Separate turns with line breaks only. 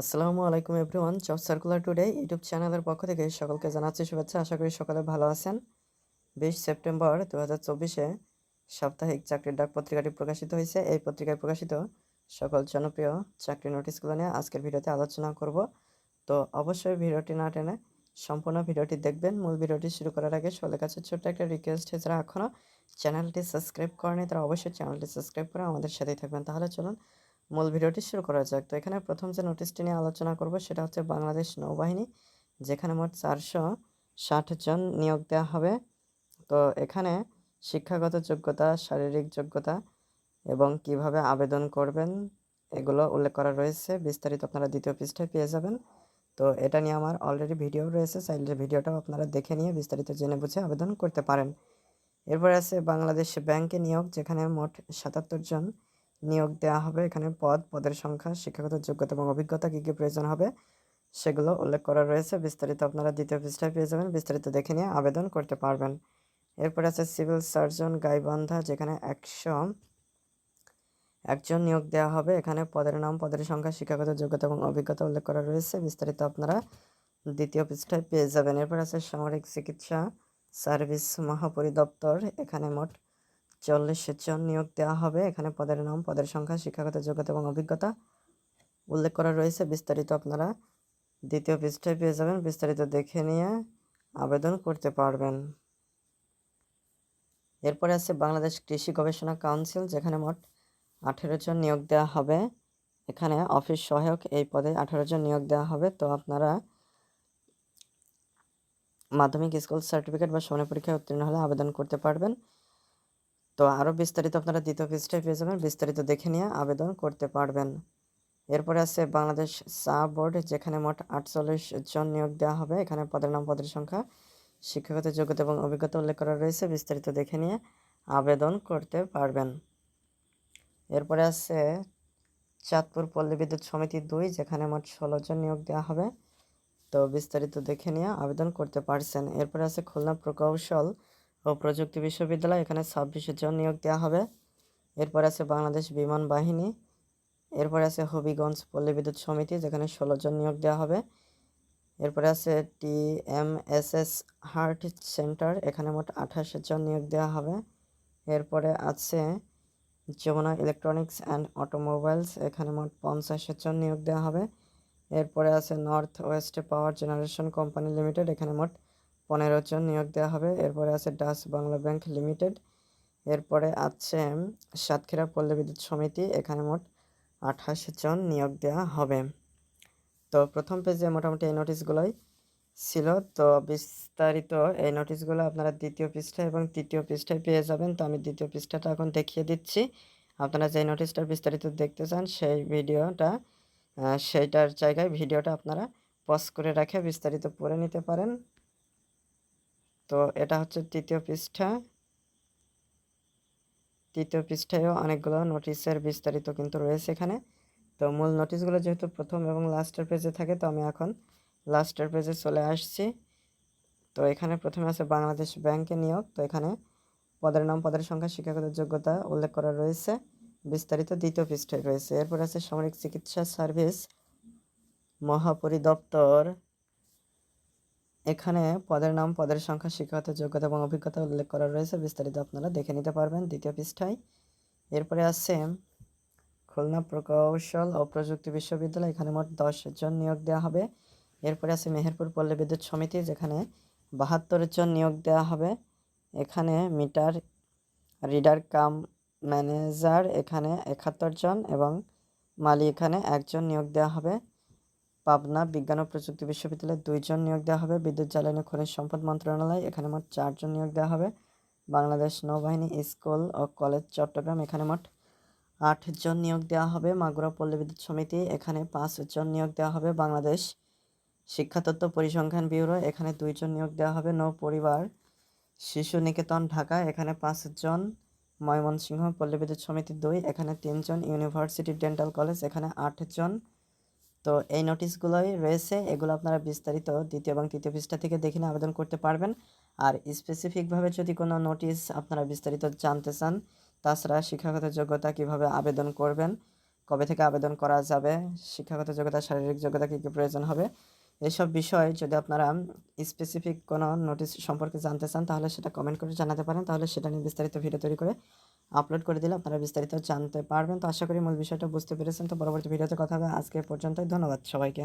আসসালামু আলাইকুম everyone. Job circular today YouTube চ্যানেলের পক্ষ থেকে সকলকে জানাচ্ছি শুভেচ্ছা। আশা করি সকালে ভালো আছেন। বিশ সেপ্টেম্বর দু হাজার চব্বিশে সাপ্তাহিক চাকরির ডাক পত্রিকাটি প্রকাশিত হয়েছে। এই পত্রিকায় প্রকাশিত সকল জনপ্রিয় চাকরি নোটিশগুলো নিয়ে আজকের ভিডিওতে আলোচনা করব। তো অবশ্যই ভিডিওটি না টেনে সম্পূর্ণ ভিডিওটি দেখবেন। মূল ভিডিওটি শুরু করার আগে সকলের কাছে ছোট্ট একটা রিকোয়েস্ট যারা এখনও চ্যানেলটি সাবস্ক্রাইব করেনি তারা অবশ্যই চ্যানেলটি সাবস্ক্রাইব করে আমাদের সাথেই থাকবেন। তাহলে চলুন মূল ভিডিওটি শুরু করা যাক। তো এখানে প্রথম যে নোটিশটি নিয়ে আলোচনা করব সেটা হচ্ছে বাংলাদেশ নৌবাহিনী, যেখানে মোট চারশো ষাট জন নিয়োগ দেওয়া হবে। তো এখানে শিক্ষাগত যোগ্যতা, শারীরিক যোগ্যতা এবং কীভাবে আবেদন করবেন এগুলো উল্লেখ করা রয়েছে। বিস্তারিত আপনারা দ্বিতীয় পৃষ্ঠায় পেয়ে যাবেন। তো এটা নিয়ে আমার অলরেডি ভিডিও রয়েছে, চাইলে ভিডিওটাও আপনারা দেখে নিয়ে বিস্তারিত জেনে বুঝে আবেদন করতে পারেন। এরপরে আছে বাংলাদেশ ব্যাংকে নিয়োগ, যেখানে মোট সাতাত্তর জন নিয়োগ দেওয়া হবে। এখানে পদ, পদের সংখ্যা, শিক্ষাগত যোগ্যতা এবং অভিজ্ঞতা কী কী প্রয়োজন হবে সেগুলো উল্লেখ করা রয়েছে। বিস্তারিত আপনারা দ্বিতীয় পৃষ্ঠায় পেয়ে যাবেন। বিস্তারিত দেখে নিয়ে আবেদন করতে পারবেন। এরপরে আছে সিভিল সার্জন গাইবান্ধা, যেখানে একশো একজন নিয়োগ দেওয়া হবে। এখানে পদের নাম, পদের সংখ্যা, শিক্ষাগত যোগ্যতা এবং অভিজ্ঞতা উল্লেখ করা রয়েছে। বিস্তারিত আপনারা দ্বিতীয় পৃষ্ঠায় পেয়ে যাবেন। এরপর আছে সামরিক চিকিৎসা সার্ভিস মহাপরিদপ্তর। এখানে মোট চল্লিশ জন নিয়োগ দেওয়া হবে। এখানে পদের নাম, পদের সংখ্যা, শিক্ষাগত যোগ্যতা এবং অভিজ্ঞতা উল্লেখ করা রয়েছে। বিস্তারিত আপনারা দ্বিতীয় পৃষ্ঠায় পেয়ে যাবেন। বিস্তারিত দেখে নিয়ে আবেদন করতে পারবেন। এরপরে আছে বাংলাদেশ কৃষি গবেষণা কাউন্সিল, যেখানে মোট আঠেরো জন নিয়োগ দেওয়া হবে। এখানে অফিস সহায়ক এই পদে আঠেরো জন নিয়োগ দেওয়া হবে। তো আপনারা মাধ্যমিক স্কুল সার্টিফিকেট বা সময় পরীক্ষায় উত্তীর্ণ হলে আবেদন করতে পারবেন। তো আরও বিস্তারিত আপনারা দ্বিতীয় পৃষ্ঠায় পেয়ে যাবেন। বিস্তারিত দেখে নিয়ে আবেদন করতে পারবেন। এরপরে আছে বাংলাদেশ চা বোর্ড, যেখানে মোট আটচল্লিশ জন নিয়োগ দেওয়া হবে। এখানে পদের নাম, পদের সংখ্যা, শিক্ষাগত যোগ্যতা এবং অভিজ্ঞতা উল্লেখ করা রয়েছে। বিস্তারিত দেখে নিয়ে আবেদন করতে পারবেন। এরপরে আছে চাঁদপুর পল্লী বিদ্যুৎ সমিতি দুই, যেখানে মোট ষোলো জন নিয়োগ দেওয়া হবে। তো বিস্তারিত দেখে নিয়ে আবেদন করতে পারছেন। এরপরে আছে খুলনা প্রকৌশল ও প্রযুক্তি বিশ্ববিদ্যালয়। এখানে ছাব্বিশ জন নিয়োগ দেওয়া হবে। এরপর আছে বাংলাদেশ বিমান বাহিনী। এরপরে আছে হবিগঞ্জ পল্লী বিদ্যুৎ সমিতি, যেখানে ষোলো জন নিয়োগ দেওয়া হবে। এরপরে আছে T M S S heart centre, এখানে মোট আঠাশ জন নিয়োগ দেওয়া হবে। এরপরে আছে যমুনা ইলেকট্রনিক্স অ্যান্ড অটোমোবাইলস, এখানে মোট পঞ্চাশ জন নিয়োগ দেওয়া হবে। এরপরে আছে north west power generation company limited, এখানে মোট পনেরো জন নিয়োগ দেওয়া হবে। এরপরে আছে ডাচ বাংলা ব্যাংক লিমিটেড। এরপরে আছে সাতক্ষীরা পল্লী বিদ্যুৎ সমিতি। এখানে মোট আঠাশ জন নিয়োগ দেওয়া হবে। তো প্রথম পেজে মোটামুটি এই নোটিশগুলোই ছিল। তো বিস্তারিত এই নোটিশগুলো আপনারা দ্বিতীয় পৃষ্ঠা এবং তৃতীয় পৃষ্ঠায় পেয়ে যাবেন। তো আমি দ্বিতীয় পৃষ্ঠাটা এখন দেখিয়ে দিচ্ছি। আপনারা যে নোটিশটার বিস্তারিত দেখতে চান, সেই ভিডিওটা সেইটার জায়গায় ভিডিওটা আপনারা পজ করে রাখে বিস্তারিত পড়ে নিতে পারেন। তো এটা হচ্ছে তৃতীয় পৃষ্ঠা। তৃতীয় পৃষ্ঠায়ও অনেকগুলো নোটিশের বিস্তারিত কিন্তু রয়েছে এখানে। তো মূল নোটিশগুলো যেহেতু প্রথম এবং লাস্টের পেজে থাকে, তো আমি এখন লাস্টের পেজে চলে আসছি। তো এখানে প্রথমে আছে বাংলাদেশ ব্যাংকে নিয়োগ। তো এখানে পদের নাম, পদের সংখ্যা, শিক্ষাগত যোগ্যতা উল্লেখ করা রয়েছে। বিস্তারিত দ্বিতীয় পৃষ্ঠায় রয়েছে। এরপর আছে সামরিক চিকিৎসা সার্ভিস মহাপরিদপ্তর। এখানে পদের নাম, পদের সংখ্যা, শিক্ষাগত যোগ্যতা এবং অভিজ্ঞতা উল্লেখ করা রয়েছে। বিস্তারিত আপনারা দেখে নিতে পারবেন দ্বিতীয় পৃষ্ঠায়। এরপরে আছে খুলনা প্রকৌশল ও প্রযুক্তি বিশ্ববিদ্যালয়। এখানে মোট দশ জন নিয়োগ দেওয়া হবে। এরপরে আছে মেহেরপুর পল্লী বিদ্যুৎ সমিতি, যেখানে বাহাত্তর জন নিয়োগ দেওয়া হবে। এখানে মিটার, রিডার, কাম ম্যানেজার এখানে একাত্তর জন এবং মালি এখানে একজন নিয়োগ দেওয়া হবে। পাবনা বিজ্ঞান ও প্রযুক্তি বিশ্ববিদ্যালয়ে দুইজন নিয়োগ দেওয়া হবে। বিদ্যুৎ, জ্বালানি খনিজ সম্পদ মন্ত্রণালয়, এখানে মোট চারজন নিয়োগ দেওয়া হবে। বাংলাদেশ নৌবাহিনী, স্কুল ও কলেজ চট্টগ্রাম, এখানে মোট আটজন নিয়োগ দেওয়া হবে। মাগুরা পল্লী বিদ্যুৎ সমিতি, এখানে পাঁচজন নিয়োগ দেওয়া হবে। বাংলাদেশ শিক্ষাতত্ত্ব পরিসংখ্যান ব্যুরো, এখানে দুইজন নিয়োগ দেওয়া হবে। নৌ পরিবার, শিশু নিকেতন ঢাকা, এখানে পাঁচজন। ময়মনসিংহ পল্লী বিদ্যুৎ সমিতি দুই, এখানে তিনজন। ইউনিভার্সিটি ডেন্টাল কলেজ, এখানে আটজন। তো এই নোটিশগুলোই রয়েছে, এগুলো আপনারা বিস্তারিত দ্বিতীয় এবং তৃতীয় পৃষ্ঠা থেকে দেখে আবেদন করতে পারবেন। আর স্পেসিফিকভাবে যদি কোনো নোটিশ আপনারা বিস্তারিত জানতে চান, তাছাড়া শিক্ষাগত যোগ্যতা কীভাবে আবেদন করবেন, কবে থেকে আবেদন করা যাবে, শিক্ষাগত যোগ্যতা, শারীরিক যোগ্যতা কী কী প্রয়োজন হবে, এসব বিষয় যদি আপনারা স্পেসিফিক কোনো নোটিশ সম্পর্কে জানতে চান, তাহলে সেটা কমেন্ট করে জানাতে পারেন। তাহলে সেটা নিয়ে বিস্তারিত ভিডিও তৈরি করে আপলোড করে দিলে আপনারা বিস্তারিত জানতে পারবেন। তো আশা করি মূল বিষয়টা বুঝতে পেরেছেন। তো পরবর্তী ভিডিওতে কথা হবে। আজকে পর্যন্তই। ধন্যবাদ সবাইকে।